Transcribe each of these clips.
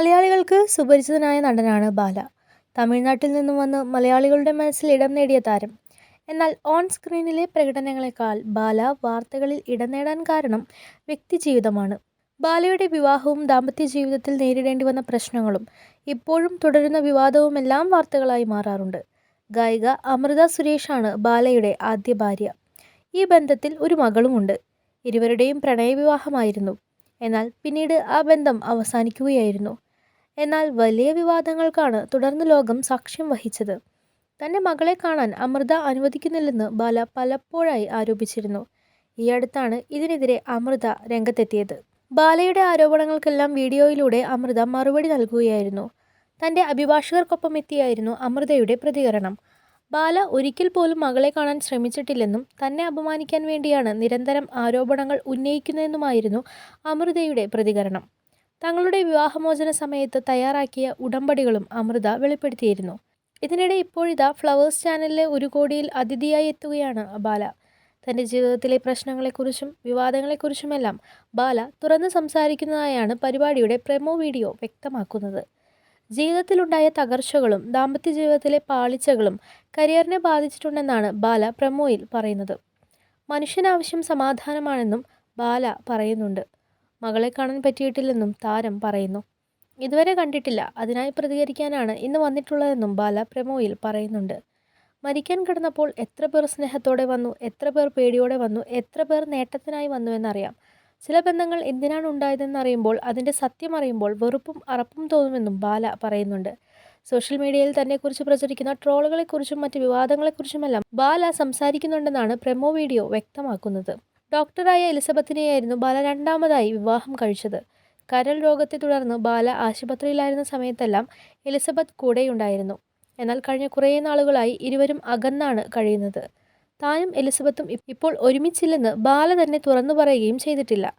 മലയാളികൾക്ക് സുപരിചിതനായ നടനാണ് ബാല. തമിഴ്നാട്ടിൽ നിന്നും വന്ന് മലയാളികളുടെ മനസ്സിൽ ഇടം നേടിയ താരം. എന്നാൽ ഓൺ സ്ക്രീനിലെ പ്രകടനങ്ങളെക്കാൾ ബാല വാർത്തകളിൽ ഇടം നേടാൻ കാരണം വ്യക്തിജീവിതമാണ് ബാലയുടെ വിവാഹവും ദാമ്പത്യ ജീവിതത്തിൽ നേരിടേണ്ടി വന്ന പ്രശ്നങ്ങളും ഇപ്പോഴും തുടരുന്ന വിവാദവുമെല്ലാം വാർത്തകളായി മാറാറുണ്ട്. ഗായിക അമൃത സുരേഷാണ് ബാലയുടെ ആദ്യ ഭാര്യ. ഈ ബന്ധത്തിൽ ഒരു മകളുമുണ്ട്. ഇരുവരുടെയും പ്രണയവിവാഹമായിരുന്നു. എന്നാൽ പിന്നീട് ആ ബന്ധം അവസാനിക്കുകയായിരുന്നു. എന്നാൽ വലിയ വിവാദങ്ങൾക്കാണ് തുടർന്ന് ലോകം സാക്ഷ്യം വഹിച്ചത്. തന്റെ മകളെ കാണാൻ അമൃത അനുവദിക്കുന്നില്ലെന്ന് ബാല പലപ്പോഴായി ആരോപിച്ചിരുന്നു. ഈ അടുത്താണ് ഇതിനെതിരെ അമൃത രംഗത്തെത്തിയത്. ബാലയുടെ ആരോപണങ്ങൾക്കെല്ലാം വീഡിയോയിലൂടെ അമൃത മറുപടി നൽകുകയായിരുന്നു. തന്റെ അഭിഭാഷകർക്കൊപ്പം എത്തിയായിരുന്നു അമൃതയുടെ പ്രതികരണം. ബാല ഒരിക്കൽ പോലും മകളെ കാണാൻ ശ്രമിച്ചിട്ടില്ലെന്നും തന്നെ അപമാനിക്കാൻ വേണ്ടിയാണ് നിരന്തരം ആരോപണങ്ങൾ ഉന്നയിക്കുന്നതെന്നുമായിരുന്നു അമൃതയുടെ പ്രതികരണം. തങ്ങളുടെ വിവാഹമോചന സമയത്ത് തയ്യാറാക്കിയ ഉടമ്പടികളും അമൃത വെളിപ്പെടുത്തിയിരുന്നു. ഇതിനിടെ ഇപ്പോഴിതാ ഫ്ലവേഴ്സ് ചാനലിലെ ഒരു കോടിയിൽ അതിഥിയായി എത്തുകയാണ് ബാല. തന്റെ ജീവിതത്തിലെ പ്രശ്നങ്ങളെക്കുറിച്ചും വിവാദങ്ങളെക്കുറിച്ചുമെല്ലാം ബാല തുറന്ന് സംസാരിക്കുന്നതായാണ് പരിപാടിയുടെ പ്രമോ വീഡിയോ വ്യക്തമാക്കുന്നത്. ജീവിതത്തിലുണ്ടായ തകർച്ചകളും ദാമ്പത്യ ജീവിതത്തിലെ പാളിച്ചകളും കരിയറിനെ ബാധിച്ചിട്ടുണ്ടെന്നാണ് ബാല പ്രമോയിൽ പറയുന്നത്. മനുഷ്യനാവശ്യം സമാധാനമാണെന്നും ബാല പറയുന്നുണ്ട്. മകളെ കാണാൻ പറ്റിയിട്ടില്ലെന്നും താരം പറയുന്നു. ഇതുവരെ കണ്ടിട്ടില്ല. അതിനായി പ്രതികരിക്കാനാണ് ഇന്ന് വന്നിട്ടുള്ളതെന്നും ബാല പ്രമോയിൽ പറയുന്നുണ്ട്. മരിക്കാൻ കിടന്നപ്പോൾ എത്ര പേർ സ്നേഹത്തോടെ വന്നു എത്ര പേർ പേടിയോടെ വന്നു എത്ര പേർ നേട്ടത്തിനായി വന്നു എന്നറിയാം. ചില ബന്ധങ്ങൾ എന്തിനാണ് ഉണ്ടായതെന്ന് അറിയുമ്പോൾ അതിന്റെ സത്യം അറിയുമ്പോൾ വെറുപ്പും അറപ്പും തോന്നുമെന്നും ബാല പറയുന്നുണ്ട്. സോഷ്യൽ മീഡിയയിൽ തന്നെക്കുറിച്ച് പ്രചരിക്കുന്ന ട്രോളുകളെക്കുറിച്ചും മറ്റ് വിവാദങ്ങളെക്കുറിച്ചുമെല്ലാം ബാല സംസാരിക്കുന്നുണ്ടെന്നാണ് പ്രമോ വീഡിയോ വ്യക്തമാക്കുന്നത്. ഡോക്ടറായ എലിസബത്തിനെയായിരുന്നു ബാല രണ്ടാമതായി വിവാഹം കഴിച്ചത്. കരൾ രോഗത്തെ തുടർന്ന് ബാല ആശുപത്രിയിലായിരുന്ന സമയത്തെല്ലാം എലിസബത്ത് കൂടെയുണ്ടായിരുന്നു. എന്നാൽ കഴിഞ്ഞ കുറേ നാളുകളായി ഇരുവരും അകന്നാണ് കഴിയുന്നത്. താനും എലിസബത്തും ഇപ്പോൾ ഒരുമിച്ചില്ലെന്ന് ബാല തന്നെ തുറന്നു പറയുകയും ചെയ്തിട്ടില്ല.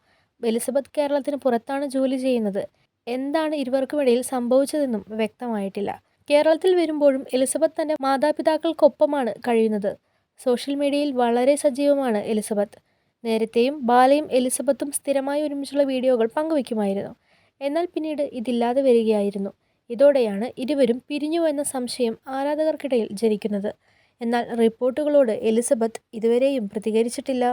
എലിസബത്ത് കേരളത്തിന് പുറത്താണ് ജോലി ചെയ്യുന്നത്. എന്താണ് ഇരുവർക്കുമിടയിൽ സംഭവിച്ചതെന്നും വ്യക്തമായിട്ടില്ല. കേരളത്തിൽ വരുമ്പോഴും എലിസബത്ത് തന്റെ മാതാപിതാക്കൾക്കൊപ്പമാണ് കഴിയുന്നത്. സോഷ്യൽ മീഡിയയിൽ വളരെ സജീവമാണ് എലിസബത്ത്. നേരത്തെയും ബാലയും എലിസബത്തും സ്ഥിരമായി ഒരുമിച്ചുള്ള വീഡിയോകൾ പങ്കുവയ്ക്കുമായിരുന്നു. എന്നാൽ പിന്നീട് ഇതില്ലാതെ വരികയായിരുന്നു. ഇതോടെയാണ് ഇരുവരും പിരിഞ്ഞു എന്ന സംശയം ആരാധകർക്കിടയിൽ ജനിക്കുന്നത്. എന്നാൽ റിപ്പോർട്ടുകളോട് എലിസബത്ത് ഇതുവരെയും പ്രതികരിച്ചിട്ടില്ല.